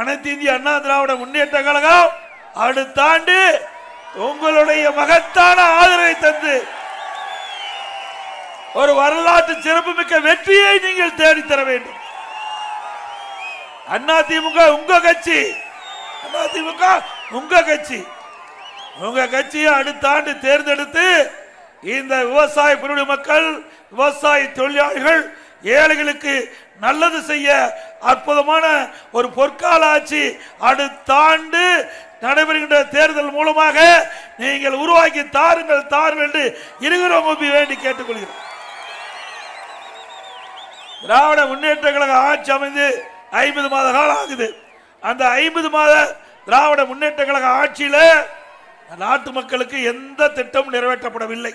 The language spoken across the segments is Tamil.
அனைத்து இந்திய அண்ணா திராவிட முன்னேற்ற கழகம் அடுத்த ஆண்டு உங்களுடைய மகத்தான ஆதரவை தந்து ஒரு வரலாற்று சிறப்புமிக்க வெற்றியை நீங்கள் தேடித்தர வேண்டும். அண்ணா திமுக உங்க கட்சி. அண்ணா திமுக உங்க கட்சி. உங்க கட்சியை அடுத்த ஆண்டு தேர்ந்தெடுத்து இந்த விவசாய பிரிவு மக்கள் விவசாய தொழிலாளிகள் ஏழைகளுக்கு நல்லது செய்ய அற்புதமான ஒரு பொற்கால ஆட்சி அடுத்த ஆண்டு நடைபெறுகின்ற தேர்தல் மூலமாக நீங்கள் உருவாக்கி தாருங்கள் தாருங்கள் என்று இருக்கிறவங்க வேண்டி கேட்டுக்கொள்கிறோம். திராவிட முன்னேற்ற கழக ஆட்சி அமைந்து ஐம்பது மாத காலம் ஆகுது. அந்த ஐம்பது மாத திராவிட முன்னேற்ற கழக ஆட்சியில் நாட்டு மக்களுக்கு எந்த திட்டமும் நிறைவேற்றப்படவில்லை.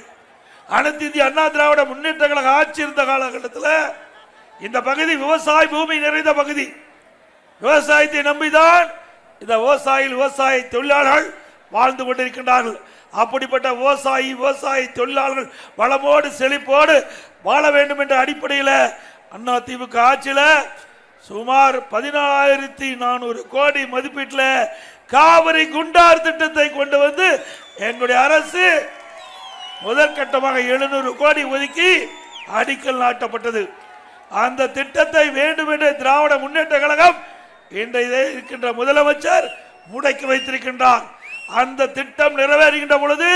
அனைத்து இந்திய அண்ணா திராவிட முன்னேற்ற கழக ஆட்சி இருந்த காலகட்டத்தில் இந்த பகுதி விவசாய பூமி நிறைந்த பகுதி. விவசாயத்தை நம்பிதான் இந்த விவசாயிகள் விவசாய தொழிலாளர்கள் வாழ்ந்து கொண்டிருக்கின்றார்கள். அப்படிப்பட்ட விவசாயி விவசாய தொழிலாளர்கள் வளமோடு செழிப்போடு வாழ வேண்டும் என்ற அடிப்படையில் அண்ணா திமுக ஆட்சியில் சுமார் பதினாயிரத்தி நானூறு கோடி மதிப்பீட்டில் காவிரி குண்டார் திட்டத்தை கொண்டு வந்து எங்களுடைய அரசு முதற்கட்டமாக எழுநூறு கோடி ஒதுக்கி அடிக்கல் நாட்டப்பட்டது. அந்த திட்டத்தை வேண்டும் என்று திராவிட முன்னேற்ற கழகம் இன்றைய இருக்கின்ற முதலமைச்சர் முடக்கி வைத்திருக்கின்றார். அந்த திட்டம் நிறைவேறுகின்ற பொழுது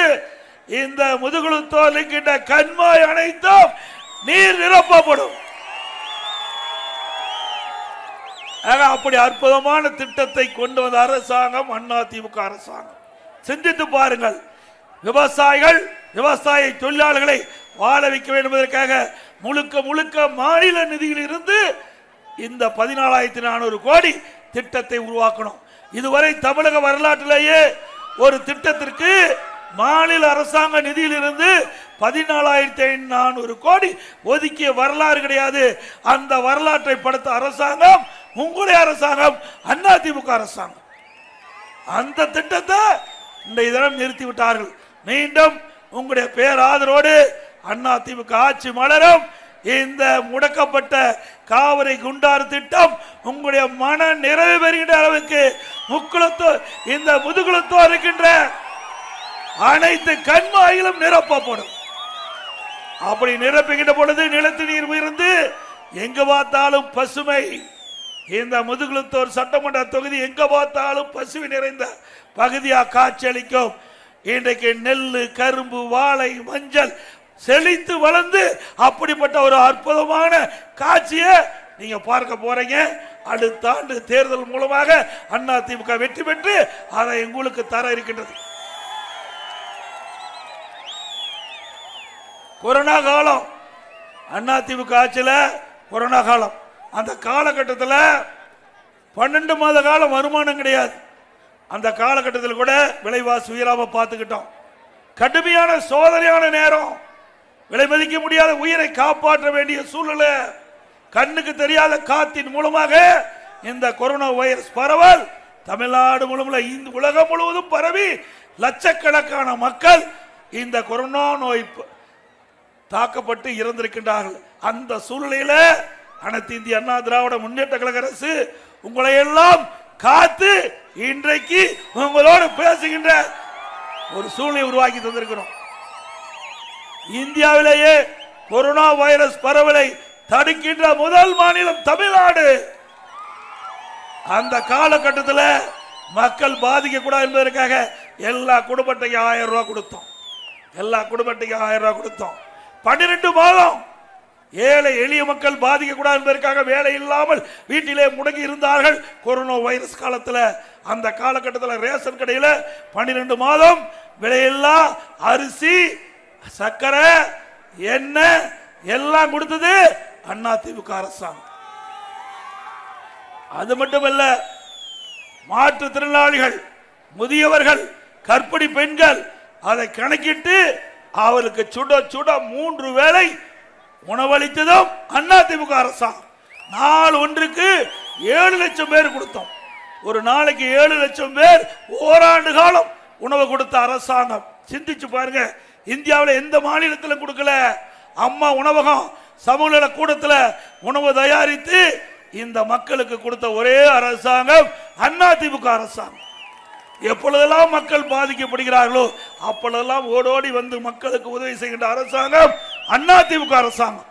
இந்த முதுகுழுத்தோல் இருக்கின்ற கண்மாய் அனைத்தும் நீர் நிரப்பப்படும். அப்படி அற்புதமான திட்டத்தை கொண்டு வந்த அரசாங்கம் அண்ணா திமுக அரசாங்கம். சிந்தித்து பாருங்கள். விவசாயிகள் விவசாய தொழிலாளர்களை வாழ வைக்க வேண்டும் என்பதற்காக முழுக்க முழுக்க மாநில நிதியில் இருந்து இந்த பதினாலாயிரத்தி நானூறு கோடி திட்டத்தை உருவாக்கணும். இதுவரை தமிழக வரலாற்றிலேயே ஒரு திட்டத்திற்கு மாநில அரசாங்க நிதியிலிருந்து பதினாலாயிரத்தி நானூறு கோடி ஒதுக்கிய வரலாறு கிடையாது. அந்த வரலாற்றை படுத்த அரசாங்கம் உங்களுடைய அரசாங்கம் அதிமுக அரசாங்கம். அந்த திட்டத்தை இந்த தினம் நிறுத்தி விட்டார்கள் மீண்டும் உங்களுடைய பேராதரோடு அண்ணா திமுக ஆட்சி மலரும். இந்த முடக்கப்பட்ட காவிரி குண்டாறு திட்டம் உங்களுடைய மன நிறைவு பெறுகின்ற அளவுக்கு முக்குளத்தோ இந்த முதுகுலத்தோ இருக்கின்ற அனைத்து கண்மாயிலும் நிரப்பப்படும். அப்படி நிரப்புகின்ற பொழுது நிலத்து நீர் உயர்ந்து எங்க பார்த்தாலும் பசுமை. இந்த முதுகுலத்தோர் சட்டமன்ற தொகுதி எங்க பார்த்தாலும் பசுமை நிறைந்த பகுதியா காட்சியளிக்கும் இன்றைக்கு நெல் கரும்பு வாழை மஞ்சள் செழித்து வளர்ந்து அப்படிப்பட்ட ஒரு அற்புதமான காட்சியை நீங்க பார்க்க போறீங்க. அடுத்த ஆண்டு தேர்தல் மூலமாக அண்ணா திமுக வெற்றி பெற்று அதை உங்களுக்கு தர இருக்கின்றது. கொரோனா காலம். அண்ணா திமுக ஆட்சியில் கொரோனா காலம். அந்த காலகட்டத்தில் பன்னெண்டு மாத காலம் வருமானம் கிடையாது. அந்த காலகட்டத்தில் கூட விலைவாசி உயராம பார்த்துக்கிட்டோம். கடுமையான சோதனையான நேரம். விலை மதிக்க முடியாத உயிரை காப்பாற்ற வேண்டிய சூழ்நிலை. கண்ணுக்கு தெரியாத காத்தின் மூலமாக இந்த கொரோனா வைரஸ் பரவல் தமிழ்நாடு முழுவதும் இந்த உலகம் முழுவதும் பரவி லட்சக்கணக்கான மக்கள் இந்த கொரோனா நோய் தாக்கப்பட்டு இறந்திருக்கின்றார்கள். அந்த சூழ்நிலையில அனைத்து இந்திய அண்ணா திராவிட முன்னேற்ற கழக அரசு உங்களை எல்லாம் காத்து இன்றைக்கு உங்களோடு பேசுகின்ற ஒரு சூழ்நிலை உருவாக்கி தந்திருக்கிறோம். இந்தியாவிலேயே கொரோனா வைரஸ் பரவலை தடுக்கின்ற முதல் மாநிலம் தமிழ்நாடு. அந்த காலகட்டத்தில் மக்கள் பாதிக்க கூடாது என்பதற்காக எல்லா குடும்பத்தையும் ஆயிரம் ரூபாய் கொடுத்தோம். எல்லா குடும்பத்தையும் ஆயிரம் ரூபாய் கொடுத்தோம். பன்னிரெண்டு மாதம் ஏழை எளிய மக்கள் பாதிக்கக்கூடாது என்பதற்காக வேலை இல்லாமல் வீட்டிலே முடங்கி இருந்தார்கள். கொரோனா வைரஸ் காலத்தில் அந்த காலகட்டத்தில் ரேஷன் கடையில் பன்னிரெண்டு மாதம் விலையில்லா அரிசி சர்க்கரை எண்ணெய் எல்லாம் கொடுத்தது அண்ணா திமுக அரசாங்கம். அது மட்டுமல்ல மாற்றுத்திறனாளிகள் முதியவர்கள் கர்ப்பிணி பெண்கள் அதை கணக்கிட்டு அவருக்கு சுட சுட மூன்று வேளை உணவளித்ததும் அண்ணா திமுக அரசாங்கம். நாள் ஒன்றுக்கு ஏழு லட்சம் பேர் கொடுத்தோம். ஒரு நாளைக்கு ஏழு லட்சம் பேர் ஓராண்டு காலம் உணவு கொடுத்த அரசாங்கம். சிந்திச்சு பாருங்க இந்தியாவில் எந்த மாநிலத்தில் கொடுக்கல. அம்மா உணவகம் சமூக கூடத்தில் உணவு தயாரித்து இந்த மக்களுக்கு கொடுத்த ஒரே அரசாங்கம் அண்ணா திமுக அரசாங்கம். எப்பொழுதெல்லாம் மக்கள் பாதிக்கப்படுகிறார்களோ அப்பொழுதெல்லாம் ஓடோடி வந்து மக்களுக்கு உதவி செய்கின்ற அரசாங்கம் அண்ணா திமுக அரசாங்கம்.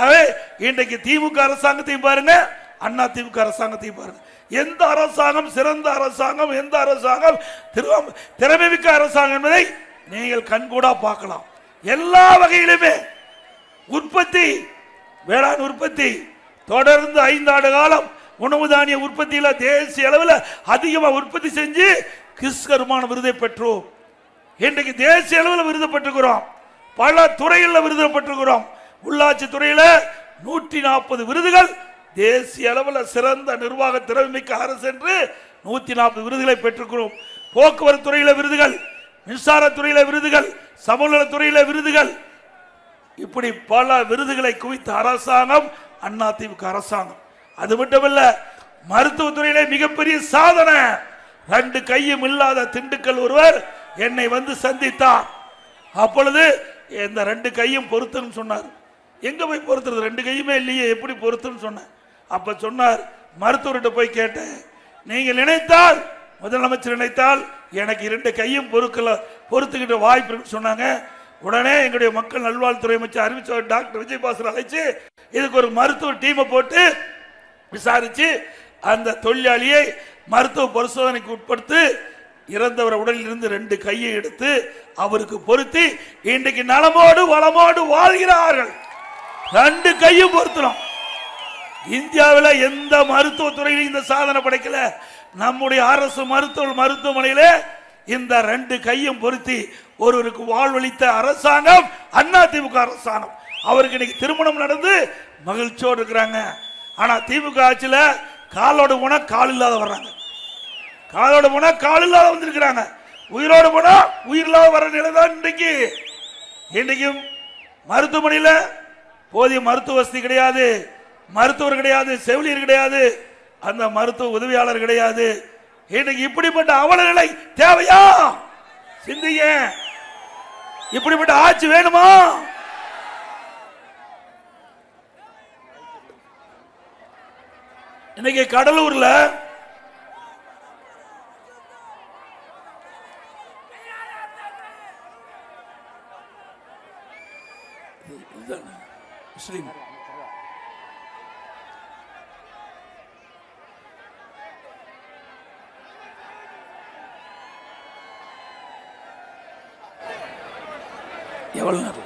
ஆகவே இன்றைக்கு திமுக அரசாங்கத்தையும் பாருங்க அண்ணா திமுக அரசாங்கத்தையும் பாருங்க. எந்த அரசாங்கம் சிறந்த அரசாங்கம் எந்த அரசாங்கம் திறமைமிக்க அரசாங்கம் என்பதை நீங்கள் கண்கூடா பார்க்கலாம். எல்லா வகையிலுமே உற்பத்தி வேளாண் உற்பத்தி தொடர்ந்து ஐந்தாண்டு காலம் உணவு தானிய உற்பத்தியில தேசிய அளவில் அதிகமாக உற்பத்தி செஞ்சு கிறிஸ்கருமான விருதை பெற்றோம். இன்றைக்கு தேசிய அளவில் விருது பெற்றுக்கிறோம். பல துறையில் விருது பெற்றுக்கிறோம் உள்ளாட்சி துறையில் நூற்றி நாற்பது விருதுகள் தேசிய அளவில் சிறந்த நிர்வாக திறமைமிக்க அரசு என்று நூற்றி நாற்பது விருதுகளை பெற்றுக்கிறோம். போக்குவரத்து துறையில் விருதுகள் மின்சாரத்துறையில் விருதுகள் சமூகத்துறையில் விருதுகள். இப்படி பல விருதுகளை குவித்த அரசாங்கம் அதிமுக அரசாங்கம். அது மட்டுமல்ல மருத்துவத்துறையிலே மிகப்பெரிய சாதனை. ரெண்டு கையும் இல்லாத திண்டுக்கல் ஒருவர் என்னை வந்து சந்தித்தார். அப்பொழுது இந்த ரெண்டு கையும் பொறுத்துன்னு சொன்னார். எங்கே போய் பொறுத்துறது ரெண்டு கையுமே இல்லையே எப்படி பொறுத்துன்னு சொன்னேன் அப்போ சொன்னார் மருத்துவர்கிட்ட போய் கேட்டேன் நீங்கள் நினைத்தால் முதலமைச்சர் நினைத்தால் எனக்கு இரண்டு கையும் பொறுக்கல பொறுத்துக்கிட்ட வாய்ப்பு இருக்குன்னு சொன்னாங்க. உடனே எங்களுடைய மக்கள் நல்வாழ்வுத்துறை அமைச்சர் அறிவிச்சவர் டாக்டர் விஜயபாஸ்கர் அழைச்சு இதுக்கு ஒரு மருத்துவ டீமை போட்டு விசாரித்து அந்த தொழிலாளியை மருத்துவ பரிசோதனைக்கு உட்படுத்தி இறந்தவர் உடலில் இருந்து ரெண்டு கையை எடுத்து அவருக்கு பொருத்தி இன்றைக்கு நலமோடு வளமோடு வாழ்கிறார்கள். ரெண்டு கையும் பொருத்தணும். இந்தியாவில் எந்த மருத்துவத்துறையிலும் இந்த சாதனை படைக்கல. நம்முடைய அரசு மருத்துவ மருத்துவமனையில இந்த ரெண்டு கையும் பொருத்தி ஒருவருக்கு வாழ்வளித்த அரசாங்கம் அண்ணா திமுக அரசாங்கம். அவருக்கு இன்னைக்கு திருமணம் நடந்து மகிழ்ச்சியோடு இருக்கிறாங்க. ஆனா திமுக ஆட்சியில் காலோட போனால் கால் இல்லாத வர்றாங்க. காலோட போனா கால் இல்லாத வந்திருக்கிறாங்க. உயிரோடு போனா உயிர் இல்லாத வர நிலை தான் இன்றைக்கு இன்றைக்கும் மருத்துவமனையில் போதிய மருத்துவ வசதி கிடையாது. மருத்துவர் கிடையாது செவிலியர் கிடையாது அந்த மருத்துவ உதவியாளர் கிடையாது. இன்னைக்கு இப்படிப்பட்ட அவல நிலை தேவையா? சிந்திங்க. இப்படிப்பட்ட ஆட்சி வேணுமா? இன்னைக்கு கடலூர்ல Dani. Slim. Y a.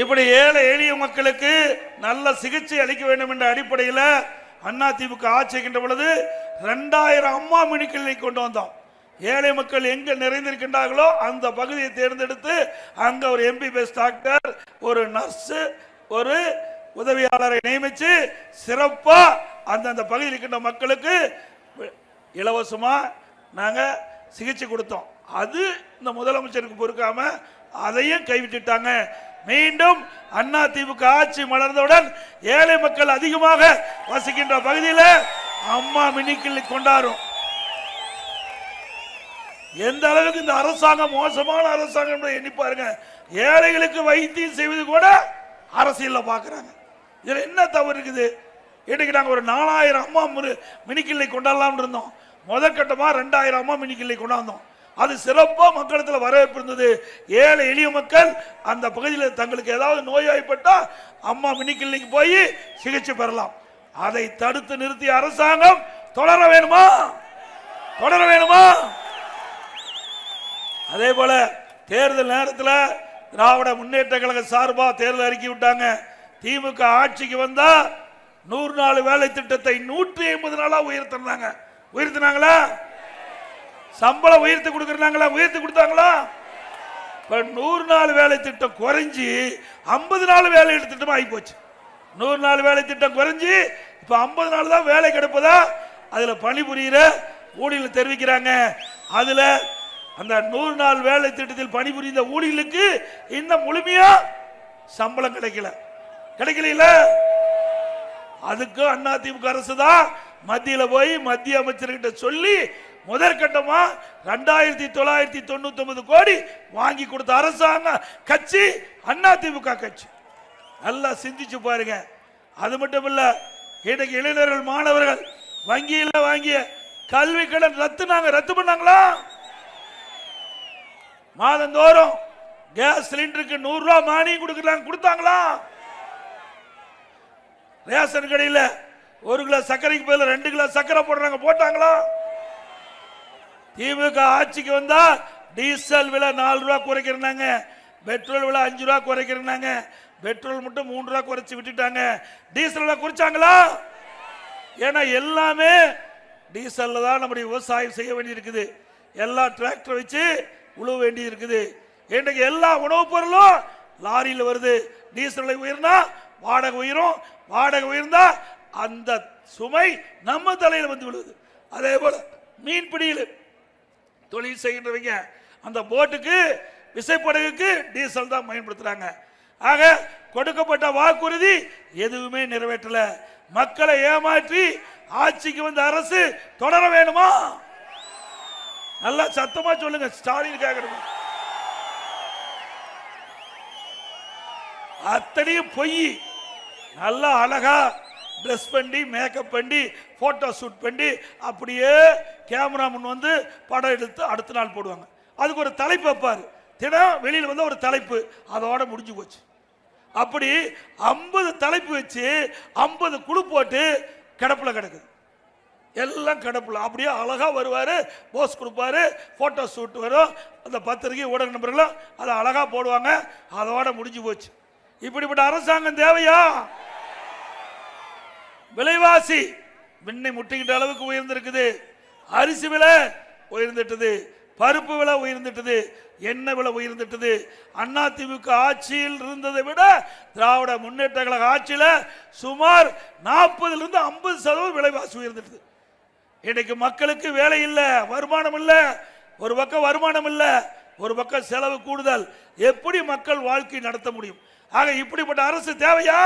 இப்படி ஏழை எளிய மக்களுக்கு நல்ல சிகிச்சை அளிக்க வேண்டும் என்ற அடிப்படையில் அண்ணா திமுக ஆட்சிக்கின்ற பொழுது ரெண்டாயிரம் அம்மா மினிக்கிளை கொண்டு வந்தோம். ஏழை மக்கள் எங்க நிறைந்திருக்கின்றார்களோ அந்த பகுதியை தேர்ந்தெடுத்து அங்க ஒரு எம்பிபிஎஸ் டாக்டர் ஒரு நர்ஸு ஒரு உதவியாளரை நியமித்து சிறப்பாக அந்தந்த பகுதியில் இருக்கின்ற மக்களுக்கு இலவசமாக நாங்கள் சிகிச்சை கொடுத்தோம். அது இந்த முதலமைச்சருக்கு பொறுக்காமல் அதையும் கைவிட்டுட்டாங்க. மீண்டும் அண்ணா திமுக ஆட்சி மலர்ந்தவுடன் ஏழை மக்கள் அதிகமாக வசிக்கின்ற பகுதியில் அம்மா மினிக்கிள்ளி கொண்டாடும். எந்த அளவுக்கு இந்த அரசாங்கம் மோசமான அரசாங்கம் எண்ணி பாருங்க. ஏழைகளுக்கு வைத்தியம் செய்வது கூட அரசியலில் பாக்குறாங்க. இதுல என்ன தவறு இருக்குது? இன்னைக்கு நாங்க ஒரு நாலாயிரம் அம்மா முரு- மினிக்கிள்ளை கொண்டாடலாம்னு இருந்தோம். முதற்கட்டமா ரெண்டாயிரம் அம்மா மினிக்கிள்ளை கொண்டாந்தோம். அது சிறப்பாக மக்களிடத்தில் வரவேற்பு இருந்தது. ஏழை எளிய மக்கள் அந்த பகுதியில் தங்களுக்கு ஏதாவது நோய்வாய்ப்பட்டால் அம்மா மினிக்கிள்ளைக்கு போய் சிகிச்சை பெறலாம். அதை தடுத்து நிறுத்திய அரசாங்கம் தொடர வேணுமா? தொடர வேணுமா? அதே போல தேர்தல் நேரத்தில் திராவிட முன்னேற்ற கழக சார்பாக தேர்தல் அறிக்கை விட்டாங்க. திமுக ஆட்சிக்கு வந்தா நூறு நாள் வேலை திட்டத்தை நூற்றி ஐம்பது நாளாக உயர்த்தினாங்க. உயர்த்தினாங்களா? சம்பளம் உயர்த்து கொடுக்குறாங்களா உயர்த்து கொடுத்தாங்களா? இப்போ நூறு நாள் வேலை திட்டம் குறைஞ்சி ஐம்பது நாள் வேலை திட்டம் ஆகி போச்சு. நூறு நாள் வேலை திட்டம் குறைஞ்சி இப்போ ஐம்பது நாள் தான் வேலை கிடைப்பதா? அதில் பணிபுரியிற ஊழியர்கள் தெரிவிக்கிறாங்க. அதில் அந்த நூறு நாள் வேலை திட்டத்தில் பணிபுரிந்த ஊழியர்களுக்கு இன்னும் முழுமையா சம்பளம் கிடைக்கல. கிடைக்கல அதுக்கு அண்ணா அரசு தான் மத்தியில் போய் மத்திய அமைச்சர்கிட்ட சொல்லி முதற்கட்டமா ரெண்டாயிரத்தி தொள்ளாயிரத்தி தொண்ணூத்தி ஒன்பது கோடி வாங்கி கொடுத்த அரசாங்க கட்சி அண்ணா திமுக கட்சி. நல்லா சிந்திச்சு பாருங்க. அது மட்டும் இல்ல இன்னைக்கு இளைஞர்கள் மாணவர்கள் வங்கியில் வாங்கிய கல்வி கடன் ரத்து நாங்க ரத்து பண்ணாங்களா? மாதந்தோறும் கேஸ் சிலிண்டருக்கு நூறு ரூபாய் மானியம் கொடுக்குறாங்க கொடுத்தாங்களா? ரேஷன் கடையில் ஒரு கிலோ சர்க்கரைக்கு பதில் ரெண்டு கிலோ சர்க்கரை போடுறாங்க போட்டாங்களா? திமுக ஆட்சிக்கு வந்தா டீசல் விலை நாலு ரூபா குறைக்கிறாங்க பெட்ரோல் விலை அஞ்சு ரூபா குறைக்கிறாங்க பெட்ரோல் மட்டும் மூணு ரூபா குறைச்சு விட்டுட்டாங்க. டீசல் விலை குறைச்சாங்களா? ஏன்னா எல்லாமே டீசல்ல தான் நம்முடைய விவசாயம் செய்ய வேண்டியிருக்குது. எல்லா டிராக்டர் வச்சு உழுவ வேண்டி இருக்குது இன்றைக்கு எல்லா உணவுப் பொருளும் லாரியில் வருது. டீசல் விலை உயர்னா வாடகை உயரும். வாடகை உயர்ந்தா அந்த சுமை நம்ம தலையில் வந்து விழுது. அதே போல மீன்பிடியில் தொழில் செய்கின்றவங்க அந்த போட்டுக்கு விசைப்படகுக்கு டீசல் தான் பயன்படுத்துறாங்க. ஆக கொடுக்கப்பட்ட வாக்குறுதி எதுவுமே நிறைவேற்றல. மக்களை ஏமாற்றி ஆட்சிக்கு வந்த அரசு தொடர வேணுமா நல்லா சத்தமா சொல்லுங்க ஸ்டாலின் கேட்கணும் அத்தனையும் பொய். நல்லா அழகா ட்ரெஸ் பண்ணி மேக்கப் பண்ணி போட்டோ ஷூட் பண்ணி அப்படியே கேமரா முன் வந்து படம் எடுத்து அடுத்த நாள் போடுவாங்க. அதுக்கு ஒரு தலைப்பு வைப்பார். தினம் வெளியில் வந்து ஒரு தலைப்பு. அதோட முடிஞ்சு போச்சு. அப்படி ஐம்பது தலைப்பு வச்சு ஐம்பது குழு போட்டு கிடப்பில் கிடக்குது. எல்லாம் கிடப்பில். அப்படியே அழகாக வருவார். போஸ் கொடுப்பாரு. ஃபோட்டோ ஷூட் வரும். அந்த பத்திரிகை ஊடக நபர்களும் அதை அழகாக போடுவாங்க. அதோட முடிஞ்சு போச்சு. இப்படிப்பட்ட அரசாங்கம் தேவையா? விலைவாசி விண்ணை முட்டிக்கிட்ட அளவுக்கு உயர்ந்திருக்குது. அரிசி விலை உயர்ந்துட்டது பருப்பு விலை உயர்ந்துட்டது எண்ணெய் விலை உயர்ந்துட்டது. அண்ணா திமுக ஆட்சியில் இருந்ததை விட திராவிட முன்னேற்ற கழக ஆட்சியில் சுமார் நாற்பதுலேருந்து ஐம்பது சதவீதம் விலைவாசி உயர்ந்துட்டது. இன்றைக்கு மக்களுக்கு வேலை இல்லை வருமானம் இல்லை ஒரு பக்கம் வருமானம் இல்லை ஒரு பக்கம் செலவு கூடுதல். எப்படி மக்கள் வாழ்க்கை நடத்த முடியும்? ஆக இப்படிப்பட்ட அரசு தேவையா?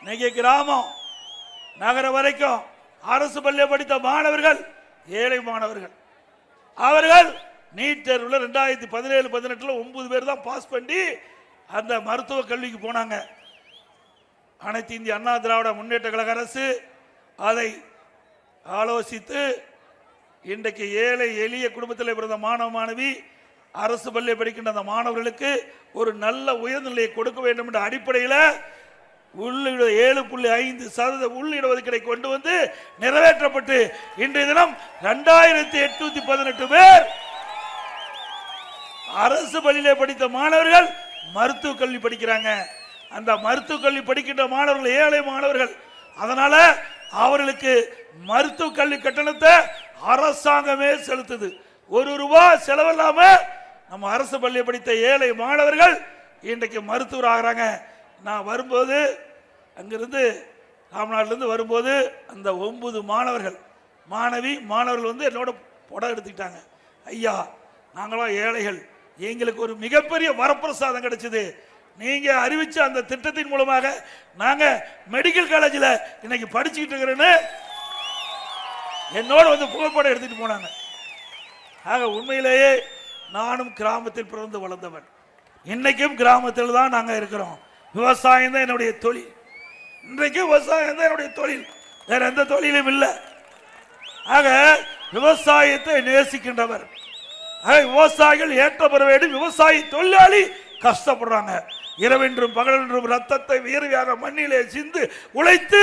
இன்னைக்கு கிராமம் நகரம் வரைக்கும் அரசு பள்ளியை படித்த மாணவர்கள் ஏழை மாணவர்கள். அவர்கள் நீட் தேர்வில் ரெண்டாயிரத்தி பதினேழு பதினெட்டில் ஒன்பது பேர் தான் பாஸ் பண்ணி அந்த மருத்துவ கல்விக்கு போனாங்க. அனைத்து இந்திய அண்ணா திராவிட முன்னேற்ற கழக அரசு அதை ஆலோசித்து இன்றைக்கு ஏழை எளிய குடும்பத்தில் பிறந்த மாணவ மாணவி அரசு பள்ளியை படிக்கின்ற அந்த மாணவர்களுக்கு ஒரு நல்ல உயர்நிலையை கொடுக்க வேண்டும் என்ற அடிப்படையில் உள்ளிட ஏழு புள்ளி ஐந்து சதவீத உள்ளிட கொண்டு வந்து நிறைவேற்றப்பட்டு இன்றைய தினம் ரெண்டாயிரத்தி எட்நூத்தி பதினெட்டு பேர் அரசு பள்ளியிலே படித்த மாணவர்கள் மருத்துவ கல்வி படிக்கிறாங்க. அந்த மருத்துவக் கல்வி படிக்கின்ற மாணவர்கள் ஏழை மாணவர்கள் அதனால அவர்களுக்கு மருத்துவ கல்வி கட்டணத்தை அரசாங்கமே செலுத்துது. ஒரு ரூபாய் செலவில்லாம நம்ம அரசு பள்ளியை படித்த ஏழை மாணவர்கள் இன்றைக்கு மருத்துவர் ஆகிறாங்க. நான் வரும்போது அங்கிருந்து ராமநாட்டிலேருந்து வரும்போது அந்த ஒம்பது மாணவர்கள் மாணவி மாணவர்கள் வந்து என்னோட புடம் எடுத்துக்கிட்டாங்க. ஐயா நாங்களாம் ஏழைகள். எங்களுக்கு ஒரு மிகப்பெரிய வரப்பிரசாதம் கிடைச்சது. நீங்கள் அறிவித்த அந்த திட்டத்தின் மூலமாக நாங்கள் மெடிக்கல் காலேஜில் இன்னைக்கு படிச்சுக்கிட்டு இருக்கிறேன்னு என்னோட வந்து புகைப்படம் எடுத்துட்டு போனாங்க. ஆக உண்மையிலேயே நானும் கிராமத்தில் பிறந்து வளர்ந்தவன். இன்றைக்கும் கிராமத்தில் தான் நாங்கள் இருக்கிறோம். விவசாயம் தான் என்னுடைய தொழில். இன்றைக்கு விவசாயம் தான் என்னுடைய தொழில். வேற எந்த தொழிலும் இல்லை. ஆக விவசாயத்தை நேசிக்கின்றவர். விவசாயிகள் ஏற்ற பெற வேண்டும். விவசாயி தொழிலாளி கஷ்டப்படுறாங்க. இரவென்றும் பகலென்றும் ரத்தத்தை வியர்வையாக மண்ணிலே சிந்து உழைத்து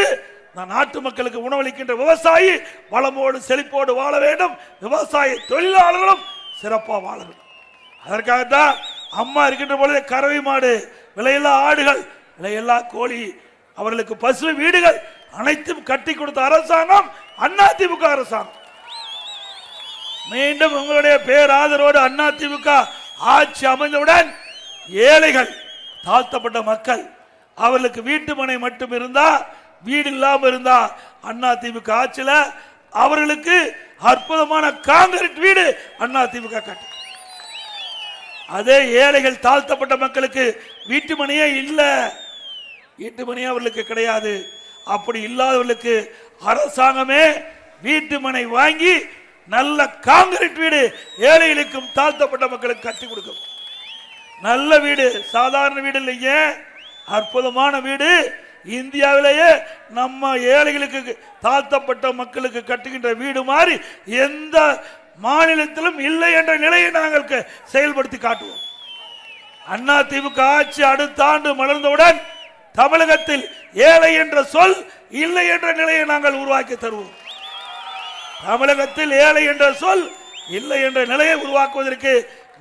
நான் நாட்டு மக்களுக்கு உணவளிக்கின்ற விவசாயி வளமோடு செழிப்போடு வாழ வேண்டும். விவசாய தொழிலாளர்களும் சிறப்பாக வாழ வேண்டும். அதற்காகத்தான் அம்மா இருக்கின்ற பொழுது கறவை மாடு விலையில்லா ஆடுகள் விலையில்லா கோழி அவர்களுக்கு பசு வீடுகள் அனைத்தும் கட்டி கொடுத்த அரசாங்கம் அண்ணா திமுக அரசாங்கம். மீண்டும் உங்களுடைய பேராதரோடு திமுக ஆட்சி அமைந்தவுடன் ஏழைகள் தாழ்த்தப்பட்ட மக்கள் அவர்களுக்கு வீட்டு மனை மட்டும் இருந்தா வீடு இல்லாம இருந்தா திமுக ஆட்சியில் அவர்களுக்கு அற்புதமான காங்கிரீட் வீடு அண்ணா திமுக கட்டும் அதே ஏழைகள் தாழ்த்தப்பட்ட மக்களுக்கு வீட்டுமனையே இல்லை. வீட்டுமனையே அவர்களுக்கு கிடையாது. அப்படி இல்லாதவர்களுக்கு அரசாங்கமே வீட்டு மனை வாங்கி நல்ல காங்கிரீட் வீடு ஏழைகளுக்கும் தாழ்த்தப்பட்ட மக்களுக்கு கட்டி கொடுக்கும். நல்ல வீடு சாதாரண வீடு இல்லைங்க. அற்புதமான வீடு. இந்தியாவிலேயே நம்ம ஏழைகளுக்கு தாழ்த்தப்பட்ட மக்களுக்கு கட்டுகின்ற வீடு மாதிரி எந்த மாநிலத்திலும் இல்லை என்ற நிலையை நாங்கள் செயல்படுத்தி காட்டுவோம். அண்ணா திமுக ஆட்சி அடுத்த ஆண்டு மலர்ந்தவுடன் தமிழகத்தில் ஏழை என்ற சொல் இல்லை என்ற நிலையை நாங்கள் உருவாக்கி தருவோம். தமிழகத்தில் ஏழை என்ற சொல் இல்லை என்ற நிலையை உருவாக்குவதற்கு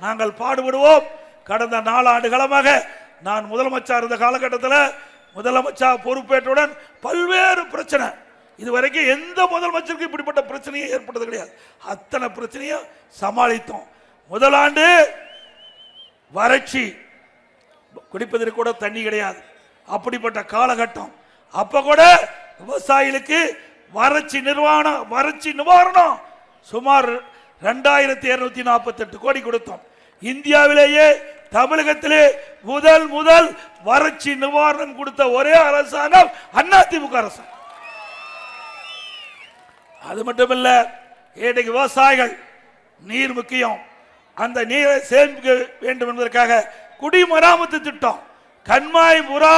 நாங்கள் பாடுபடுவோம். கடந்த நாலாண்டு காலமாக நான் முதலமைச்சர் இருந்த காலகட்டத்தில் முதலமைச்சர் பொறுப்பேற்றவுடன் பல்வேறு பிரச்சனை இதுவரைக்கும் எந்த முதலமைச்சருக்கும் இப்படிப்பட்ட பிரச்சனையும் ஏற்பட்டது கிடையாது. அத்தனை பிரச்சனையும் சமாளித்தோம். முதலாண்டு வறட்சி. குடிப்பதற்கு கூட தண்ணி கிடையாது. அப்படிப்பட்ட காலகட்டம். அப்ப கூட விவசாயிகளுக்கு வறட்சி நிர்வாணம் வறட்சி நிவாரணம் சுமார் ரெண்டாயிரத்தி இருநூத்தி நாற்பத்தி எட்டு கோடி கொடுத்தோம். இந்தியாவிலேயே தமிழகத்திலே முதல் முதல் வறட்சி நிவாரணம் கொடுத்த ஒரே அரசாங்கம் அதிமுக அரசாங்கம். அது மட்டுமல்ல இன்றைக்கு விவசாயிகள் நீர் முக்கியம். அந்த நீரை சேமிக்க வேண்டும் என்பதற்காக குடிமராமத்து திட்டம். கண்மாய் புறா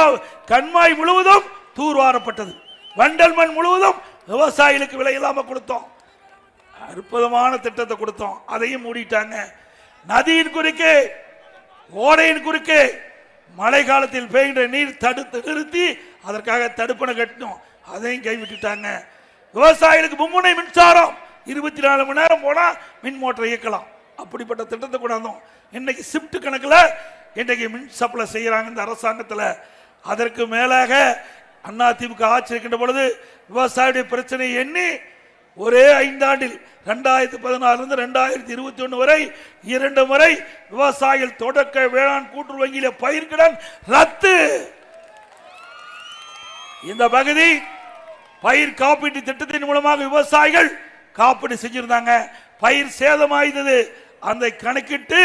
கண்மாய் முழுவதும் தூர்வாரப்பட்டது. வண்டல் மண் முழுவதும் விவசாயிகளுக்கு விலை இல்லாமல் கொடுத்தோம். அற்புதமான திட்டத்தை கொடுத்தோம். அதையும் மூடிட்டாங்க. நதியின் குறுக்கே ஓடையின் குறுக்கே மழை காலத்தில் பெய்கின்ற நீர் தடுத்து நிறுத்தி அதற்காக தடுப்பணை கட்டணும் அதையும் கைவிட்டுட்டாங்க. விவசாயிகளுக்கு மும்முனை மின்சாரம். இருபத்தி நாலு மணி நேரம் போனால் மின் மோட்டரை இயக்கலாம். அப்படிப்பட்ட திட்டத்தை கொண்டாந்தோம் இன்னைக்கு ஷிஃப்ட் கணக்கில் இன்றைக்கு மின் சப்ளை செய்கிறாங்க இந்த அரசாங்கத்தில். அதற்கு மேலாக அதிமுக ஆட்சி இருக்கின்ற பொழுது விவசாயியுடைய பிரச்சனையை எண்ணி ஒரே ஐந்தாண்டில் ரெண்டாயிரத்தி பதினாலிருந்து ரெண்டாயிரத்தி இருபத்தி ஒன்று வரை இரண்டு முறை விவசாயிகள் தொடக்க வேளாண் கூட்டுறவு வங்கியில பயிர்கடன் ரத்து. இந்த பகுதி பயிர் காப்பீட்டு திட்டத்தின் மூலமாக விவசாயிகள் காப்பீடு செஞ்சிருந்தாங்க. பயிர் சேதமாயிருந்தது அந்த கணக்கிட்டு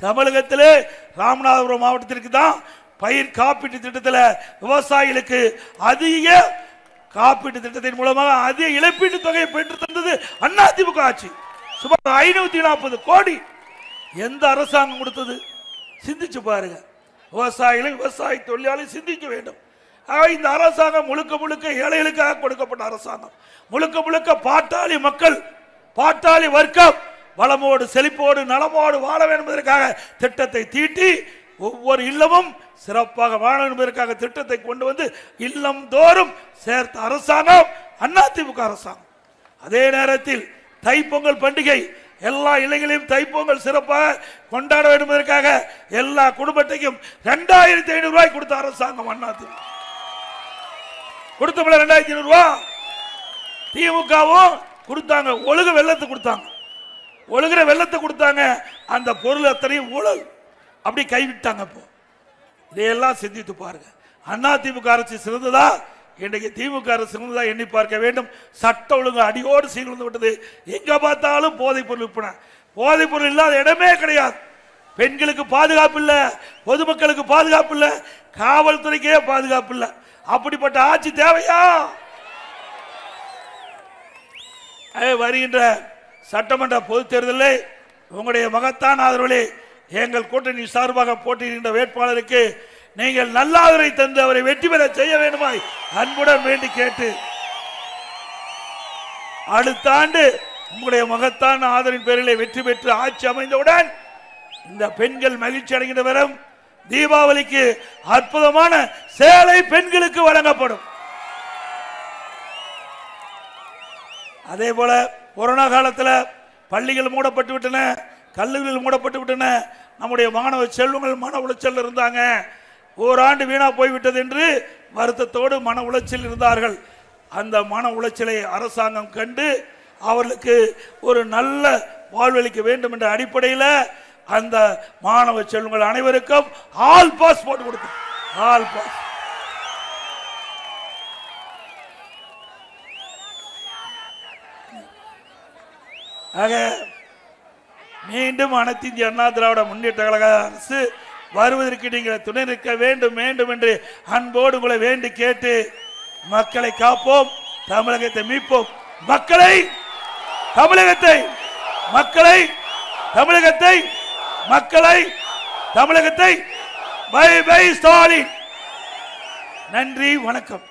தமிழகத்தில் ராமநாதபுரம் மாவட்டத்திற்கு தான் பயிர் காப்பீட்டு திட்டத்தில் விவசாயிகளுக்கு அதிக காப்பீட்டு திட்டத்தின் மூலமாக அதிக இழப்பீட்டு தொகையை பெற்று தந்தது அதிமுக ஆட்சி. சுமார் ஐநூத்தி நாற்பது கோடி எந்த அரசாங்கம் கொடுத்தது? சிந்திச்சு பாருங்க. விவசாயிகளும் விவசாய தொழிலாளி சிந்திக்க வேண்டும். இந்த அரசாங்கம் முழுக்க முழுக்க ஏழைகளுக்காக கொடுக்கப்பட்ட அரசாங்கம். முழுக்க முழுக்க பாட்டாளி மக்கள் பாட்டாளி வர்க்கம் வளமோடு செழிப்போடு நலமோடு வாழ வேண்டும் என்பதற்காக திட்டத்தை தீட்டி ஒவ்வொரு இல்லமும் சிறப்பாக வாழ வேண்டும் என்பதற்காக திட்டத்தை கொண்டு வந்து இல்லம் தோறும் சேர்த்த அரசாங்கம் அதிமுக அரசாங்கம். அதே நேரத்தில் தைப்பொங்கல் பண்டிகை எல்லா இளைஞர்களையும் தைப்பொங்கல் சிறப்பாக கொண்டாட வேண்டும் என்பதற்காக எல்லா குடும்பத்தையும் ரெண்டாயிரத்தி ஐநூறு ரூபாய் கொடுத்த அரசாங்கம் அதிமுக. கொடுத்தோம்ல ரெண்டாயிரத்தி ஐநூறு திமுகவும் கொடுத்தாங்க. ஒழுக வெள்ளத்தை கொடுத்தாங்க. ஒழுகிற வெள்ளத்தை கொடுத்தாங்க. அந்த பொருள் அத்தனையும் ஊழல். அப்படி கைவிட்டாங்க இப்போ இதையெல்லாம் சிந்தித்து பாருங்க. அண்ணா திமுக அரசு சிறந்ததா? இன்றைக்கு திமுக அரசு சிறந்ததா எண்ணி பார்க்க வேண்டும். சட்ட ஒழுங்கு அடியோடு சீர்ந்து விட்டது. எங்க பார்த்தாலும் போதைப் பொருள் விற்பனை. போதைப் பொருள் இல்லாத இடமே கிடையாது. பெண்களுக்கு பாதுகாப்பு இல்லை. பொதுமக்களுக்கு பாதுகாப்பு இல்லை. காவல்துறைக்கே பாதுகாப்பு இல்லை. அப்படிப்பட்ட ஆட்சி தேவையா? ஏ, வருகின்ற சட்டமன்ற பொதுத் தேர்தலில் உங்களுடைய மகத்தான ஆதரவிலே எங்கள் கூட்டணி சார்பாக போட்டியிடுகின்ற வேட்பாளருக்கு நீங்கள் நல்ல ஆதரவை தந்து அவரை வெற்றி பெற செய்ய வேண்டுமாய் அன்புடன் வேண்டி கேட்டு அடுத்த ஆண்டு உங்களுடைய மகத்தான ஆதரவின் பேரிலே வெற்றி பெற்று ஆட்சி அமைந்தவுடன் இந்த பெண்கள் மகிழ்ச்சி அடைகின்ற வரும் தீபாவளிக்கு அற்புதமான சேலை பெண்களுக்கு வழங்கப்படும். அதே போல கொரோனா காலத்தில் பள்ளிகள் மூடப்பட்டு விட்டன கல்லூரிகள் மூடப்பட்டு விட்டன. நம்முடைய மாணவ செல்வங்கள் மன உளைச்சல் இருந்தாங்க. ஓராண்டு வீணா போய்விட்டது என்று வருத்தத்தோடு மன உளைச்சல் இருந்தார்கள். அந்த மன உளைச்சலை அரசாங்கம் கண்டு அவர்களுக்கு ஒரு நல்ல வாழ்வளிக்க வேண்டும் என்ற அடிப்படையில் அந்த மாணவ செல்வங்கள் அனைவருக்கும் ஆல் பாஸ் போட்டு கொடுக்கும் ஆல் பாஸ் ஆக மீண்டும் அனைத்து இந்திய அண்ணா திராவிட முன்னேற்ற கழக அரசு வருவதற்கு நீங்கள் துணை நிற்க வேண்டும் வேண்டும் என்று அன்போடு உங்களை வேண்டி கேட்டு மக்களை காப்போம் தமிழகத்தை மீட்போம். மக்களை தமிழகத்தை மக்களை தமிழகத்தை மக்களை தமிழகத்தை பை பை ஸ்டாலின். நன்றி வணக்கம்.